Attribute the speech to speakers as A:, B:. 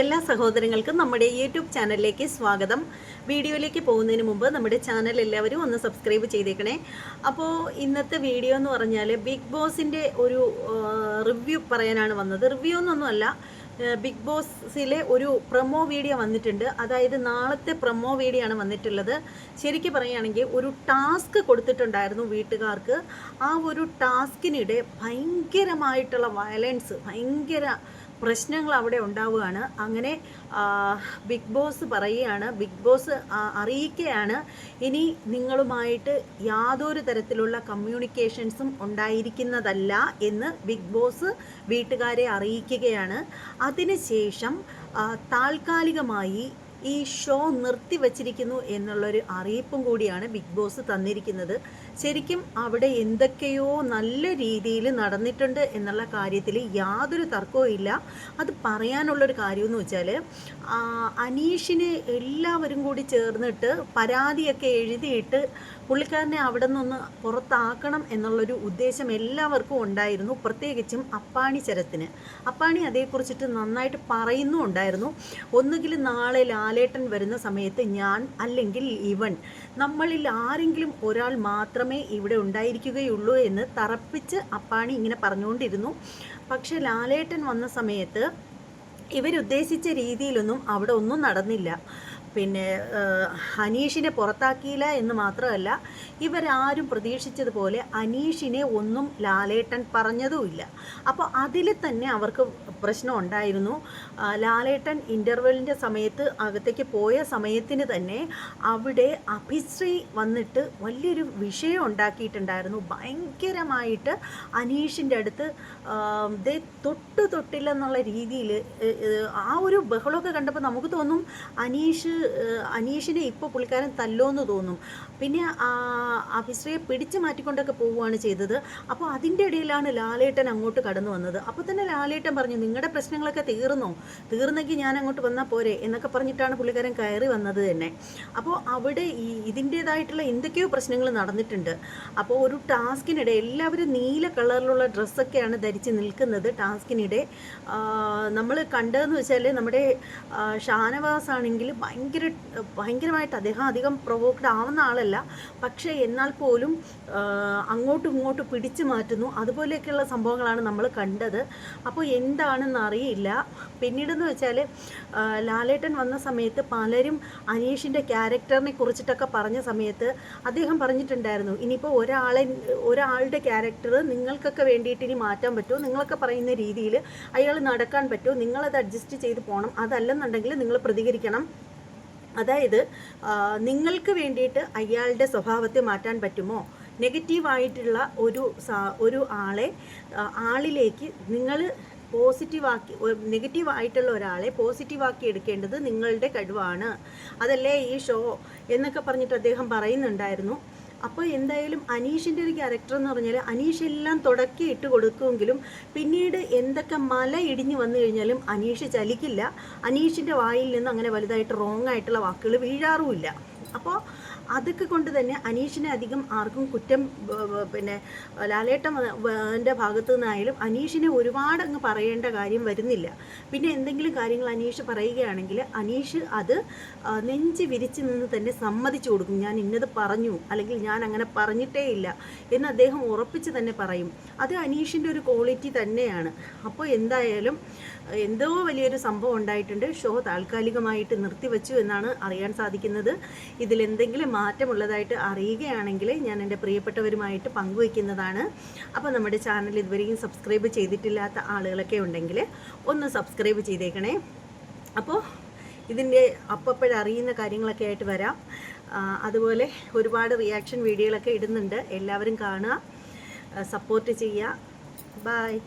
A: എല്ലാ സഹോദരങ്ങൾക്കും നമ്മുടെ യൂട്യൂബ് ചാനലിലേക്ക് സ്വാഗതം. വീഡിയോയിലേക്ക് പോകുന്നതിന് മുമ്പ് നമ്മുടെ ചാനൽ എല്ലാവരും ഒന്ന് സബ്സ്ക്രൈബ് ചെയ്തേക്കണേ. അപ്പോൾ ഇന്നത്തെ വീഡിയോ എന്ന് പറഞ്ഞാൽ ബിഗ് ബോസിന്റെ ഒരു റിവ്യൂ പറയാനാണ് വന്നത്. റിവ്യൂ എന്നൊന്നുമല്ല ബിഗ് ബോസിലെ ഒരു പ്രൊമോ വീഡിയോ വന്നിട്ടുണ്ട്. അതായത് നാളത്തെ പ്രൊമോ വീഡിയോ ആണ് വന്നിട്ടുള്ളത്. ശരിക്കും പറയുകയാണെങ്കിൽ ഒരു ടാസ്ക് കൊടുത്തിട്ടുണ്ടായിരുന്നു വീട്ടുകാർക്ക്. ആ ഒരു ടാസ്കിനിടെ ഭയങ്കരമായിട്ടുള്ള വയലൻസ് ഭയങ്കര പ്രശ്നങ്ങൾ അവിടെ ഉണ്ടാവുകയാണ്. അങ്ങനെ ബിഗ് ബോസ് പറയുകയാണ് ബിഗ് ബോസ് അറിയിക്കുകയാണ് ഇനി നിങ്ങളുമായിട്ട് യാതൊരു തരത്തിലുള്ള കമ്മ്യൂണിക്കേഷൻസും ഉണ്ടായിരിക്കുന്നതല്ല എന്ന് ബിഗ് ബോസ് വീട്ടുകാരെ അറിയിക്കുകയാണ്. അതിനുശേഷം താൽക്കാലികമായി ഈ ഷോ നിർത്തിവച്ചിരിക്കുന്നു എന്നുള്ളൊരു അറിയിപ്പും കൂടിയാണ് ബിഗ് ബോസ് തന്നിരിക്കുന്നത്. ശരിക്കും അവിടെ എന്തൊക്കെയോ നല്ല രീതിയിൽ നടന്നിട്ടുണ്ട് എന്നുള്ള കാര്യത്തിൽ യാതൊരു തർക്കവും ഇല്ല. അത് പറയാനുള്ളൊരു കാര്യമെന്ന് വെച്ചാൽ അനീഷിന് എല്ലാവരും കൂടി ചേർന്നിട്ട് പരാതിയൊക്കെ എഴുതിയിട്ട് പുള്ളിക്കാരനെ അവിടെ നിന്ന് പുറത്താക്കണം എന്നുള്ളൊരു ഉദ്ദേശം എല്ലാവർക്കും ഉണ്ടായിരുന്നു പ്രത്യേകിച്ചും അപ്പാണി ചരത്തിന് അപ്പാണി അതേക്കുറിച്ചിട്ട് നന്നായിട്ട് പറയുന്നുണ്ടായിരുന്നു ഒന്നുകിൽ നാളെ ലാലേട്ടൻ വരുന്ന സമയത്ത് ഞാൻ അല്ലെങ്കിൽ ഇവൻ നമ്മളിൽ ആരെങ്കിലും ഒരാൾ മാത്രമേ ഇവിടെ ഉണ്ടായിരിക്കുകയുള്ളൂ എന്ന് തറപ്പിച്ച് അപ്പാണി ഇങ്ങനെ പറഞ്ഞുകൊണ്ടിരുന്നു. പക്ഷെ ലാലേട്ടൻ വന്ന സമയത്ത് ഇവരുദ്ദേശിച്ച രീതിയിലൊന്നും അവിടെ ഒന്നും നടന്നില്ല. പിന്നെ അനീഷിനെ പുറത്താക്കിയില്ല എന്ന് മാത്രമല്ല ഇവരാരും പ്രതീക്ഷിച്ചതുപോലെ അനീഷിനെ ഒന്നും ലാലേട്ടൻ പറഞ്ഞതുമില്ല. അപ്പോൾ അതിൽ തന്നെ അവർക്ക് പ്രശ്നം ഉണ്ടായിരുന്നു. ലാലേട്ടൻ ഇന്റർവെല്ലിന്റെ സമയത്ത് അകത്തേക്ക് പോയ സമയത്തിന് തന്നെ അവിടെ അഭിശ്രീ വന്നിട്ട് വലിയൊരു വിഷയം ഉണ്ടാക്കിയിട്ടുണ്ടായിരുന്നു. ഭയങ്കരമായിട്ട് അനീഷിന്റെ അടുത്ത് ദേ തൊട്ട് തൊട്ടില്ലെന്നുള്ള രീതിയിൽ ആ ഒരു ബഹളമൊക്കെ കണ്ടപ്പോൾ നമുക്ക് തോന്നും അനീഷ് അനീഷിനെ ഇപ്പോൾ പുള്ളിക്കാരൻ തല്ലോന്ന് തോന്നും. പിന്നെ അഭിശ്രീയെ പിടിച്ചു മാറ്റിക്കൊണ്ടൊക്കെ പോവുകയാണ് ചെയ്തത്. അപ്പോൾ അതിന്റെ ഇടയിലാണ് ലാലേട്ടൻ അങ്ങോട്ട് കടന്നു വന്നത്. അപ്പോൾ തന്നെ ലാലേട്ടൻ പറഞ്ഞു നിങ്ങളുടെ പ്രശ്നങ്ങളൊക്കെ തീർന്നോ? തീർന്നെങ്കിൽ ഞാൻ അങ്ങോട്ട് വന്നാൽ പോരെ എന്നൊക്കെ പറഞ്ഞിട്ടാണ് പുള്ളിക്കാരൻ കയറി വന്നത് തന്നെ. അപ്പോൾ അവിടെ ഈ ഇതിന്റേതായിട്ടുള്ള എന്തൊക്കെയോ പ്രശ്നങ്ങൾ നടന്നിട്ടുണ്ട്. അപ്പോൾ ഒരു ടാസ്കിനിടെ എല്ലാവരും നീല കളറിലുള്ള ഡ്രസ്സൊക്കെയാണ് ധരിച്ച് നിൽക്കുന്നത് ടാസ്കിനിടെ. നമ്മൾ കണ്ടതെന്ന് വെച്ചാൽ നമ്മുടെ ഷാനവാസ് ആണെങ്കിൽ ഭയങ്കര ഭയങ്കരമായിട്ട് അദ്ദേഹം അധികം പ്രൊവോക്ഡ് ആവുന്ന ആളല്ല. പക്ഷേ എന്നാൽ പോലും അങ്ങോട്ടും ഇങ്ങോട്ടും പിടിച്ചു മാറ്റുന്നു. അതുപോലെയൊക്കെയുള്ള സംഭവങ്ങളാണ് നമ്മൾ കണ്ടത്. അപ്പോൾ എന്താണെന്ന് അറിയില്ല. പിന്നീടെന്ന് വെച്ചാൽ ലാലേട്ടൻ വന്ന സമയത്ത് പലരും അനീഷിന്റെ ക്യാരക്ടറിനെ കുറിച്ചിട്ടൊക്കെ പറഞ്ഞ സമയത്ത് അദ്ദേഹം പറഞ്ഞിട്ടുണ്ടായിരുന്നു ഇനിയിപ്പോൾ ഒരാളെ ഒരാളുടെ ക്യാരക്ടർ നിങ്ങൾക്കൊക്കെ വേണ്ടിയിട്ട് ഇനി മാറ്റാൻ പറ്റുമോ നിങ്ങളൊക്കെ പറയുന്ന രീതിയിൽ അയാൾ നടക്കാൻ പറ്റുമോ നിങ്ങളത് അഡ്ജസ്റ്റ് ചെയ്ത് പോകണം അതല്ലെന്നുണ്ടെങ്കിൽ നിങ്ങൾ പ്രതികരിക്കണം. അതായത് നിങ്ങൾക്ക് വേണ്ടിയിട്ട് അയാളുടെ സ്വഭാവത്തെ മാറ്റാൻ പറ്റുമോ? നെഗറ്റീവായിട്ടുള്ള ഒരു ഒരു ആളെ ആളിലേക്ക് നിങ്ങൾ പോസിറ്റീവാക്കി നെഗറ്റീവ് ആയിട്ടുള്ള ഒരാളെ പോസിറ്റീവാക്കി എടുക്കേണ്ടത് നിങ്ങളുടെ കഴിവാണ്. അതല്ലേ ഈ ഷോ എന്നൊക്കെ പറഞ്ഞിട്ട് അദ്ദേഹം പറയുന്നുണ്ടായിരുന്നു. അപ്പോൾ എന്തായാലും അനീഷിന്റെ ഒരു ക്യാരക്ടർ എന്ന് പറഞ്ഞാൽ അനീഷ് എല്ലാം തുടക്കി ഇട്ട് കൊടുക്കുമെങ്കിലും പിന്നീട് എന്തൊക്കെ മല ഇടിഞ്ഞു വന്നു കഴിഞ്ഞാലും അനീഷ് ചലിക്കില്ല. അനീഷിന്റെ വായിൽ നിന്ന് അങ്ങനെ വലുതായിട്ട് റോങ് ആയിട്ടുള്ള വാക്കുകൾ വീഴാറുമില്ല. അപ്പോൾ അതൊക്കെ കൊണ്ട് തന്നെ അനീഷിനെ അധികം ആർക്കും കുറ്റം പിന്നെ ലാലേട്ടന്റെ ഭാഗത്തു നിന്നായാലും അനീഷിനെ ഒരുപാട് അങ്ങ് പറയേണ്ട കാര്യം വരുന്നില്ല. പിന്നെ എന്തെങ്കിലും കാര്യങ്ങൾ അനീഷ് പറയുകയാണെങ്കിൽ അനീഷ് അത് നെഞ്ച് വിരിച്ച് നിന്ന് തന്നെ സമ്മതിച്ചു കൊടുക്കും. ഞാൻ ഇന്നത് പറഞ്ഞു അല്ലെങ്കിൽ ഞാൻ അങ്ങനെ പറഞ്ഞിട്ടേ ഇല്ല എന്ന് അദ്ദേഹം ഉറപ്പിച്ച് തന്നെ പറയും. അത് അനീഷിന്റെ ഒരു ക്വാളിറ്റി തന്നെയാണ്. അപ്പോൾ എന്തായാലും എന്തോ വലിയൊരു സംഭവം ഉണ്ടായിട്ടുണ്ട്. ഷോ താൽക്കാലികമായിട്ട് നിർത്തിവെച്ചു എന്നാണ് അറിയാൻ സാധിക്കുന്നത്. ഇതിലെന്തെങ്കിലും മാറ്റമുള്ളതായിട്ട് അറിയുകയാണെങ്കിൽ ഞാൻ എന്റെ പ്രിയപ്പെട്ടവരുമായിട്ട് പങ്കുവയ്ക്കുന്നതാണ്. അപ്പോൾ നമ്മുടെ ചാനൽ ഇതുവരെയും സബ്സ്ക്രൈബ് ചെയ്തിട്ടില്ലാത്ത ആളുകളൊക്കെ ഉണ്ടെങ്കിൽ ഒന്ന് സബ്സ്ക്രൈബ് ചെയ്തേക്കണേ. അപ്പോൾ ഇതിന്റെ അപ്പപ്പോഴറിയുന്ന കാര്യങ്ങളൊക്കെ ആയിട്ട് വരാം. അതുപോലെ ഒരുപാട് റിയാക്ഷൻ വീഡിയോകളൊക്കെ ഇടുന്നുണ്ട്. എല്ലാവരും കാണുക സപ്പോർട്ട് ചെയ്യുക. ബായ്